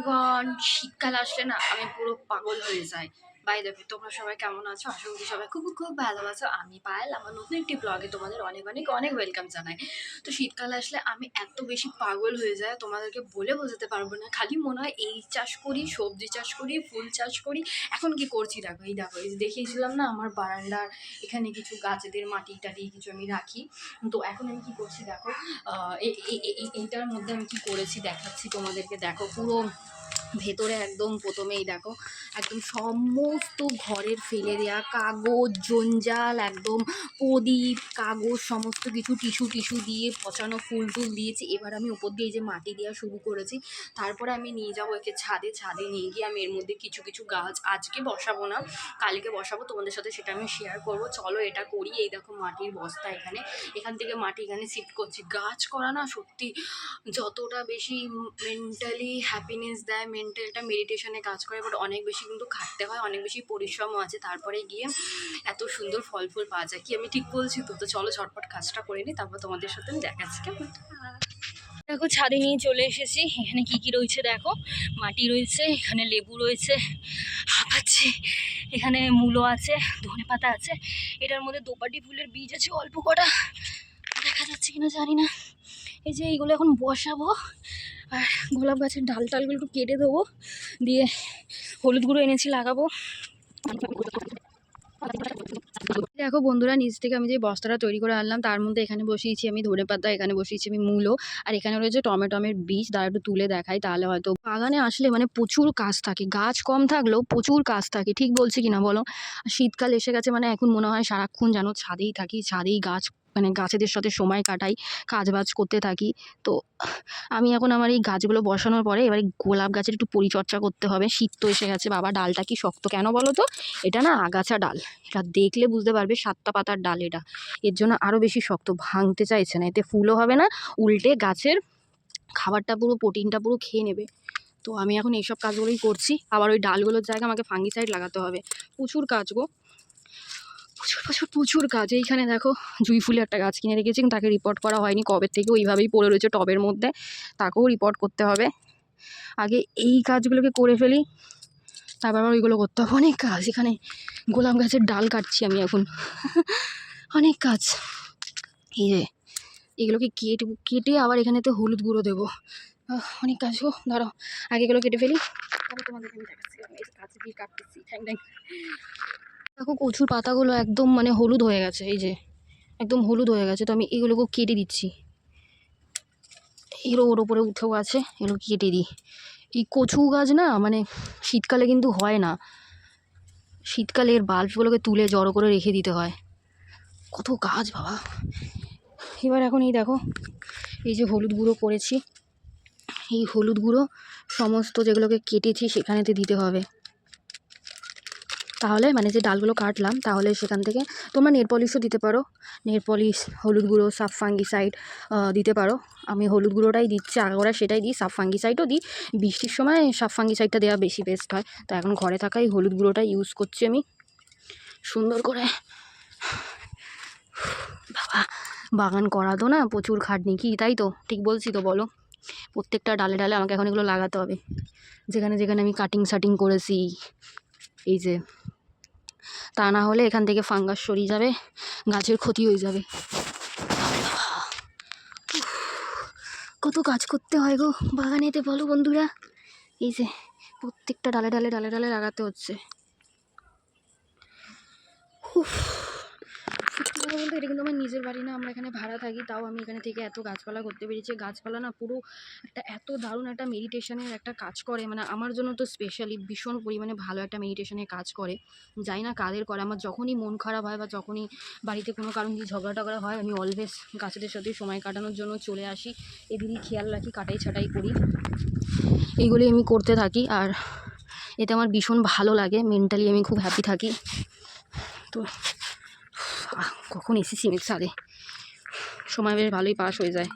Everyone শীতকাল আসলে না আমি পুরো পাগল হয়ে যাই। বাই দেবে তোমরা সবাই কেমন আছো? আশা করি সবাই খুব খুব ভালো আছো। আমি পায়েল, আমার নতুন একটি ব্লগে তোমাদের অনেক অনেক অনেক ওয়েলকাম জানাই। তো শীতকাল আসলে আমি এত বেশি পাগল হয়ে যায় তোমাদেরকে বলে বোঝাতে পারব না। খালি মনে হয় এই চাষ করি, সবজি চাষ করি, ফুল চাষ করি। এখন কি করছি? দেখো, এই দেখো, এই দেখিয়েছিলাম না, আমার বারান্দার এখানে কিছু গাছেদের মাটি টাটি কিছু আমি রাখি। তো এখন আমি কি করছি দেখো এইটার মধ্যে আমি কি করেছি দেখাচ্ছি তোমাদেরকে। দেখো, পুরো ভেতরে একদম প্রথমেই দেখো একদম সমস্ত ঘরের ফেলে দেওয়া কাগজ, জঞ্জাল, একদম প্রদীপ, কাগজ, সমস্ত কিছু টিস্যু টিস্যু দিয়ে পচানো ফুল টুল দিয়েছি। এবার আমি ওপর দিয়ে যে মাটি দেওয়া শুরু করেছি, তারপরে আমি নিয়ে যাব একে ছাদে। ছাদে নিয়ে গিয়ে আমি এর মধ্যে কিছু কিছু গাছ আজকে বসাবো না, কালকে বসাবো, তোমাদের সাথে সেটা আমি শেয়ার করব। চলো এটা করি, এই দেখো মাটির বস্তা এখানে। এখান থেকে মাটি এখানে শিফট করছি। গাছ করা না সত্যি যতটা বেশি মেন্টালি হ্যাপিনেস দেয় মেন্টালটা মেডিটেশনে কাজ করে বাট অনেক বেশি কিন্তু খাটতে হয়, অনেক বেশি পরিশ্রমও আছে। তারপরে গিয়ে এত সুন্দর ফল ফুল পাওয়া যায়। কি আমি ঠিক বলছি তো? তো চলো ঝটপট কাজটা করে নিই, তারপর তোমাদের সাথে আমি দেখাচ্ছি কেমন? দেখো, ছাদে নিয়ে চলে এসেছি। এখানে কি কি রয়েছে দেখো? মাটি রয়েছে, এখানে লেবু রয়েছে হাঁপাচ্ছে এখানে মূলো আছে, ধনে পাতা আছে। এটার মধ্যে দোপাটি ফুলের বীজ আছে অল্প কটা। দেখা যাচ্ছে কিনা জানি না। এই যে এইগুলো এখন বসাবো, আর গোলাপ গাছের ডাল টালগুলো একটু কেটে দেবো। দিয়ে হলুদ গুঁড়ো এনেছি, লাগাবো। দেখো বন্ধুরা, নিচ থেকে আমি যে বস্তাটা তৈরি করে আনলাম, তার মধ্যে এখানে বসিয়েছি আমি ধনে পাতা, এখানে বসিয়েছি আমি মূলো, আর এখানে রয়েছে টমেটোমের বীজ, তার একটু তুলে দেখাই, তাহলে হয়তো বাগানে আসলে মানে প্রচুর কাজ থাকে, গাছ কম থাকলেও প্রচুর কাজ থাকে, ঠিক বলছি কিনা বলো? শীতকাল এসে গেছে মানে এখন মনে হয় সারাক্ষণ যেন ছাদেই থাকি, ছাদেই গাছ মানে গাছেদের সাথে সময় কাটাই কাজ বাজ করতে থাকি। তো আমি এখন আমার এই গাছগুলো বসানোর পরে এবারে গোলাপ গাছের একটু পরিচর্যা করতে হবে। শীত তো এসে গেছে, বাবা ডালটা কি শক্ত কেন বলো তো? এটা না আগাছা ডাল। এটা দেখলে বুঝতে পারবে সাতটা পাতার ডাল এটা। এর জন্য আরও বেশি শক্ত, ভাঙতে চাইছে না। এতে ফুলও হবে না, উল্টে গাছের খাবারটা পুরো, প্রোটিনটা পুরো খেয়ে নেবে। তো আমি এখন এইসব কাজগুলোই করছি। আবার ওই ডালগুলোর জায়গায় আমাকে ফাঙ্গিসাইড লাগাতে হবে। প্রচুর কাজ গো। প্রচুর প্রচুর প্রচুর গাছ। এইখানে দেখো, জুই ফুলে একটা গাছ কিনে রেখেছি তাকে রিপোর্ট করা হয়নি। কবে থেকে ওইভাবেই পড়ে রয়েছে টবের মধ্যে, তাকেও রিপোর্ট করতে হবে। আগে এই কাজগুলোকে করে ফেলি, তারপর আবার ওইগুলো করতে হবে। অনেক কাজ এখানে গোলাপ গাছের ডাল কাটছি আমি এখন। অনেক কাজ এই যে, এগুলোকে কেটে কেটে আবার এখানেতে হলুদ গুঁড়ো দেবো। অনেক কাজ গো, ধরো, আগে এগুলো কেটে ফেলি, তারপর তোমাদেরকে আমি দেখাচ্ছি। আমি কাছে দিয়ে কাটতেছি। ঠ্যাং দেখো কচুর পাতাগুলো একদম মানে হলুদ হয়ে গেছে, এই যে একদম হলুদ হয়ে গেছে, তো আমি এগুলোকে কেটে দিচ্ছি। এগুলো ওর ওপরে উঠেও আছে, এগুলো কেটে দিই। এই কচু গাছ না মানে শীতকালে কিন্তু হয় না। শীতকালে এর বাল্বগুলোকে তুলে জড়ো করে রেখে দিতে হয়। কত গাছ বাবা। এবার এখন এই দেখো, এই যে হলুদ গুঁড়ো করেছি। এই হলুদ গুঁড়ো সমস্ত যেগুলোকে কেটেছি সেখানেতে দিতে হবে। তাহলে মানে যে ডালগুলো কাটলাম, তাহলে সেখান থেকে তোমরা নেল পলিশও দিতে পারো। নেল পলিশ, হলুদ গুঁড়ো, সাফ ফাঙ্গিসাইড দিতে পারো। আমি হলুদ গুঁড়োটাই দিচ্ছি আগাগোড়া সেটাই দিই, সাফ ফাঙ্গিসাইডও দিই। বৃষ্টির সময় সাফ ফাঙ্গিসাইডটা দেওয়া বেশি বেস্ট হয়। তো এখন ঘরে থাকাই হলুদ গুঁড়োটা ইউজ করছি আমি। সুন্দর করে। বাবা, বাগান করা তো না, প্রচুর খাটনি। কি, তাই তো? ঠিক বলছি তো, বলো। প্রত্যেকটা ডালে ডালে আমাকে এখন এগুলো লাগাতে হবে। যেখানে যেখানে আমি কাটিং সাটিং করেছি এই যে তা না হলে এখান থেকে ফাঙ্গাস সরিয়ে যাবে গাছের ক্ষতি হয়ে যাবে। কত কাজ করতে হয় গো বাগানেতে বলো বন্ধুরা। এই যে প্রত্যেকটা ডালে ডালে ডালে ডালে লাগাতে হচ্ছে। উফ, কথা বলতে এটা কিন্তু আমার নিজের বাড়ি না, আমরা এখানে ভাড়া থাকি, তাও আমি এখানে থেকে এত গাছপালা করতে পেরেছি। গাছপালা না পুরো একটা এত দারুণ একটা মেডিটেশনের একটা কাজ করে মানে আমার জন্য তো স্পেশালি ভীষণ পরিমাণে ভালো একটা মেডিটেশনের কাজ করে। যাই না কাদের করে, আমার যখনই মন খারাপ হয় বা যখনই বাড়িতে কোনো কারণ দিয়ে ঝগড়া টগড়া হয়, আমি অলওয়েজ গাছেদের সাথে সময় কাটানোর জন্য চলে আসি। এদিনই খেয়াল রাখি, কাটাই ছাটাই করি। এইগুলি আমি করতে থাকি আর এতে আমার ভীষণ ভালো লাগে মেন্টালি আমি খুব হ্যাপি থাকি। তো কখন এসেছি আমি ছাদে? সময় বেশ ভালোই পাস হয়ে যায়,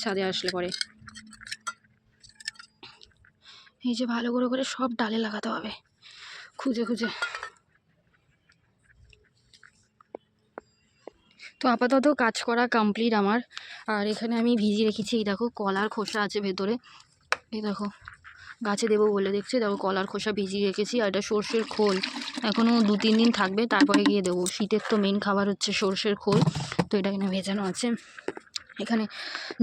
ছাদে আসলে পরে। এই যে ভালো করে করে সব ডালে লাগাতে হবে, খুঁজে খুঁজে। তো আপাতত কাজ করা কমপ্লিট আমার, আর এখানে আমি ভিজিয়ে রেখেছি, এই দেখো, কলার খোসা আছে ভেতরে, এই দেখো। গাছে দেবো বলে দেখছি। তারপর কলার খোসা ভিজিয়ে রেখেছি আর এটা সর্ষের খোল। এখনও দু, তিন দিন থাকবে, তারপরে গিয়ে দেবো। শীতের তো মেন খাবার হচ্ছে সর্ষের খোল, তো এটা এখানে ভেজানো আছে। এখানে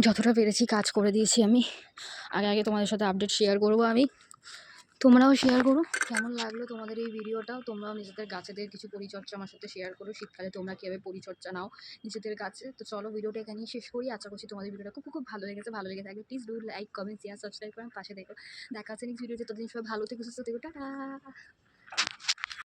যতটা পেরেছি কাজ করে দিয়েছি আমি। আগে আগে তোমাদের সাথে আপডেট শেয়ার করব আমি। তোমরাও শেয়ার করো। কেমন লাগল তোমাদের এই ভিডিওটা তোমরাও নিজেদের গাছেদের কিছু পরিচর্চা আমার সাথে শেয়ার করো। শীতকালে তোমরা কীভাবে পরিচর্চা নাও নিজেদের গাছে? তো চলো ভিডিওটা এখানেই শেষ করি। আশা করছি তোমাদের ভিডিওটা খুব খুব ভালো লেগেছে। ভালো লেগে থাকবে please do like comment share subscribe করে পাশে দেখো দেখা আছে নেক্সট ভিডিওতে ততদিন সবাই ভালো থেকে, সুস্থ থেকো। টাটা!